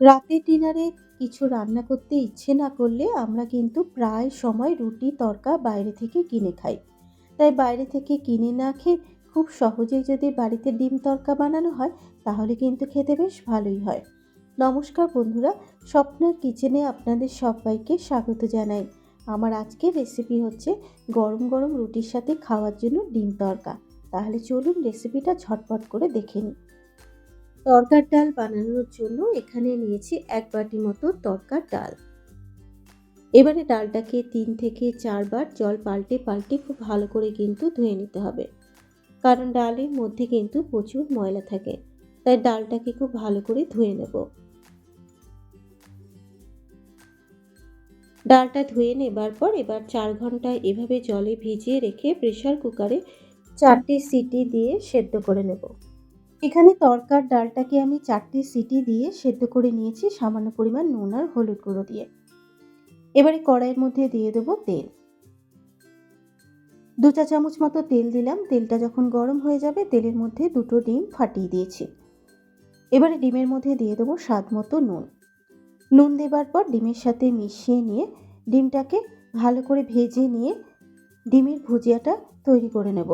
রাতের ডিনারে কিছু রান্না করতে ইচ্ছে না করলে আমরা কিন্তু প্রায় সময় রুটি, তরকা বাইরে থেকে কিনে খাই। তাই বাইরে থেকে কিনে না খেয়ে খুব সহজেই যদি বাড়িতে ডিম তরকা বানানো হয়, তাহলে কিন্তু খেতে বেশ ভালোই হয়। নমস্কার বন্ধুরা স্বপ্নার কিচেনে আপনাদের সবাইকে স্বাগত জানাই। আমার আজকের রেসিপি হচ্ছে গরম গরম রুটির সাথে খাওয়ার জন্য ডিম তরকা। তাহলে চলুন রেসিপিটা ঝটপট করে দেখে নিই। তরকার ডাল বানানোর জন্য এখানে নিয়েছি এক বাটি মতো তরকার ডাল। এবারে ডালটাকে তিন থেকে চারবার জল পাল্টে পাল্টে খুব ভালো করে কিন্তু ধুয়ে নিতে হবে। কারণ ডালের মধ্যে কিন্তু প্রচুর ময়লা থাকে, তাই ডালটাকে খুব ভালো করে ধুয়ে নেব। ডালটা ধুয়ে নেবার পর এবার চার ঘণ্টা এভাবে জলে ভিজিয়ে রেখে প্রেশার কুকারে চারটে সিটি দিয়ে সেদ্ধ করে নেব। এখানে তরকার ডালটাকে আমি চারটে সিটি দিয়ে সেদ্ধ করে নিয়েছি, সামান্য পরিমাণ নুন আর হলুদ গুঁড়ো দিয়ে। এবারে কড়াইয়ের মধ্যে দিয়ে দেবো তেল। দু চা চামচ মতো তেল দিলাম। তেলটা যখন গরম হয়ে যাবে, তেলের মধ্যে দুটো ডিম ফাটিয়ে দিয়েছি। এবারে ডিমের মধ্যে দিয়ে দেবো স্বাদ মতো নুন। নুন দেবার পর ডিমের সাথে মিশিয়ে নিয়ে ডিমটাকে ভালো করে ভেজে নিয়ে ডিমের ভুজিয়াটা তৈরি করে নেব।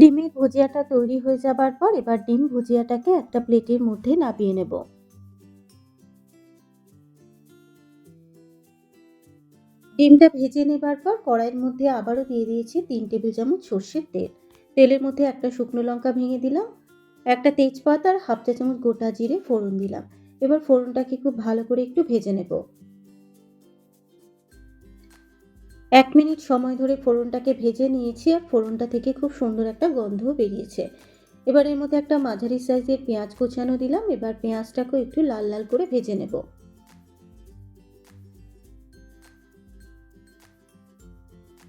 ডিমের ভুজিয়াটা তৈরি হয়ে যাবার পর এবার ডিম ভুজিয়াটাকে একটা প্লেটের মধ্যে নামিয়ে নেব। ডিমটা ভেজে নেবার পর কড়াইয়ের মধ্যে আবারও দিয়ে দিয়েছি তিন টেবিল চামচ সর্ষের তেল। তেলের মধ্যে একটা শুকনো লঙ্কা ভেঙে দিলাম, একটা তেজপাত আর হাফ চা চামচ গোটা জিরে ফোড়ন দিলাম। এবার ফোড়নটাকে খুব ভালো করে একটু ভেজে নেব। এক মিনিট সময় ধরে ফোড়নটাকে ভেজে নিয়েছি আর ফোড়নটা থেকে খুব সুন্দর একটা গন্ধও বেরিয়েছে। এবার এর মধ্যে একটা মাঝারি সাইজের পেঁয়াজ কুচানো দিলাম, এবার পেঁয়াজটাকেও একটু লাল লাল করে ভেজে নেব।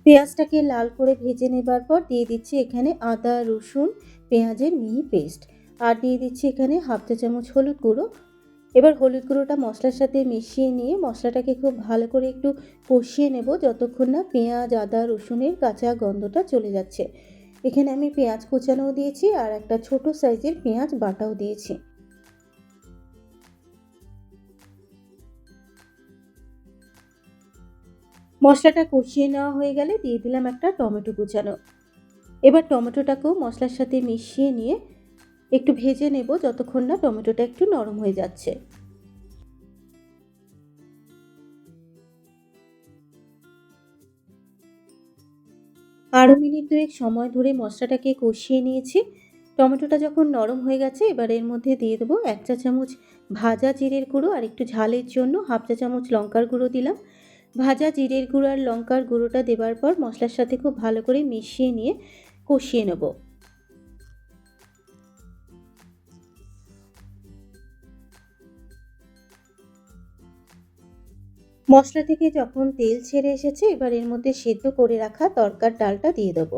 পেঁয়াজটাকে লাল করে ভেজে নেবার পর দিয়ে দিচ্ছি এখানে আদা, রসুন, পেঁয়াজের মিহি পেস্ট। আর দিয়ে দিচ্ছি এখানে হাফ চা চামচ হলুদ গুঁড়ো এবার হলুদ গুঁড়োটা মশলার সাথে মিশিয়ে নিয়ে মশলাটাকে খুব ভালো করে একটু কষিয়ে নেব যতক্ষণ না পেঁয়াজ, আদা, রসুনের কাঁচা গন্ধটা চলে যাচ্ছে। এখানে আমি পেঁয়াজ কুচানোও দিয়েছি আর একটা ছোট সাইজের পেঁয়াজ বাটাও দিয়েছি। মশলাটা কষিয়ে নেওয়া হয়ে গেলে দিয়ে দিলাম একটা টমেটো কুচানো। এবার টমেটোটাকেও মশলার সাথে মিশিয়ে নিয়ে একটু ভেজে নেব যতক্ষণ না টমেটোটা একটু নরম হয়ে যাচ্ছে। আরও মিনিট দুয়েক সময় ধরে মশলাটাকে কষিয়ে নিয়েছি। টমেটোটা যখন নরম হয়ে গেছে, এবার এর মধ্যে দিয়ে দেবো এক চা চামচ ভাজা জিরের গুঁড়ো আর একটু ঝালের জন্য হাফ চা চামচ লঙ্কার গুঁড়ো দিলাম। ভাজা জিরের গুঁড়ো আর লঙ্কার গুঁড়োটা দেবার পর মশলার সাথে খুব ভালো করে মিশিয়ে নিয়ে কষিয়ে নেব। মশলা থেকে যখন তেল ছেড়ে এসেছে, এবার এর মধ্যে সেদ্ধ করে রাখা তরকার ডালটা দিয়ে দেবো।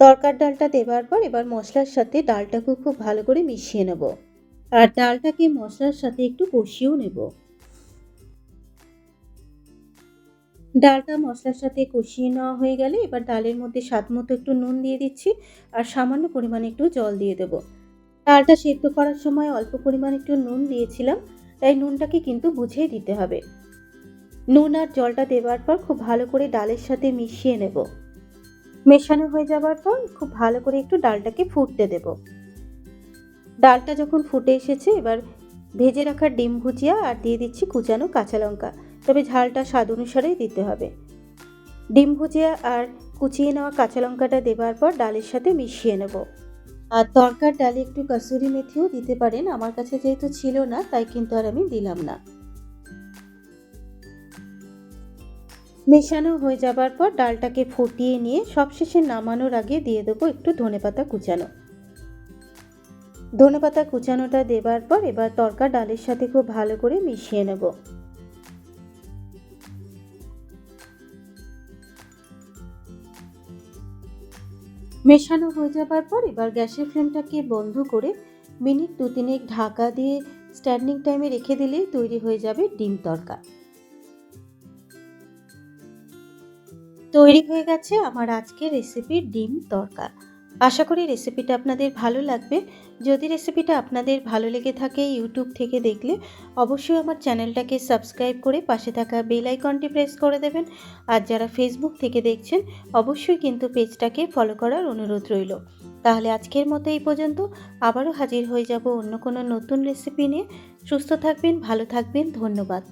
তরকার ডালটা দেবার পর এবার মশলার সাথে ডালটাকে খুব ভালো করে মিশিয়ে নেব। আর ডালটাকে মশলার সাথে একটু কষিয়েও নেব। ডালটা মশলার সাথে কষিয়ে নেওয়া হয়ে গেলে এবার ডালের মধ্যে স্বাদ মতো একটু নুন দিয়ে দিচ্ছি আর সামান্য পরিমাণে একটু জল দিয়ে দেব। ডালটা সেদ্ধ করার সময় অল্প পরিমাণ একটু নুন দিয়েছিলাম। তাই নুনটাকে কিন্তু বুঝিয়ে দিতে হবে। নুন আর জলটা দেওয়ার পর খুব ভালো করে ডালের সাথে মিশিয়ে নেব। মেশানো হয়ে যাবার পর খুব ভালো করে একটু ডালটাকে ফুটতে দেব। ডালটা যখন ফুটে এসেছে, এবার ভেজে রাখা ডিম ভুজিয়া আর দিয়ে দিচ্ছি কুচানো কাঁচা লঙ্কা। তবে ঝালটা স্বাদ অনুসারেই দিতে হবে। ডিম ভুজিয়া আর কুচিয়ে নেওয়া কাঁচা লঙ্কাটা দেবার পর ডালের সাথে মিশিয়ে নেব। আর তরকার ডালে একটু কাসুরি মেথিও দিতে পারেন। আমার কাছে যেহেতু ছিল না, তাই কিন্তু আর আমি দিলাম না। মেশানো হয়ে যাবার পর ডালটাকে ফুটিয়ে নিয়ে সবশেষে নামানোর আগে দিয়ে দেবো একটু ধনেপাতা কুচানো। ধনেপাতা কুচানোটা দেবার পর এবার তরকা ডালের সাথে খুব ভালো করে মিশিয়ে নেব। মেশানো হয়ে যাবার পর এবার গ্যাসের ফ্লেমটাকে বন্ধ করে মিনিট দু তিনেক ঢাকা দিয়ে স্ট্যান্ডিং টাইমে রেখে দিলেই তৈরি হয়ে যাবে ডিম তরকা। তৈরি হয়ে গেছে আমার আজকের রেসিপির ডিম তরকা। আশা করি রেসিপিটা আপনাদের ভালো লাগবে। যদি রেসিপিটা আপনাদের ভালো লেগে থাকে ইউটিউব থেকে দেখলে, অবশ্যই আমার চ্যানেলটাকে সাবস্ক্রাইব করে পাশে থাকা বেল আইকনটি প্রেস করে দেবেন। আর যারা ফেসবুক থেকে দেখছেন, অবশ্যই কিন্তু পেজটাকে ফলো করার অনুরোধ রইল। তাহলে আজকের মতো এই পর্যন্ত। আবারও হাজির হয়ে যাব অন্য কোনো নতুন রেসিপি নিয়ে। সুস্থ থাকবেন, ভালো থাকবেন, ধন্যবাদ।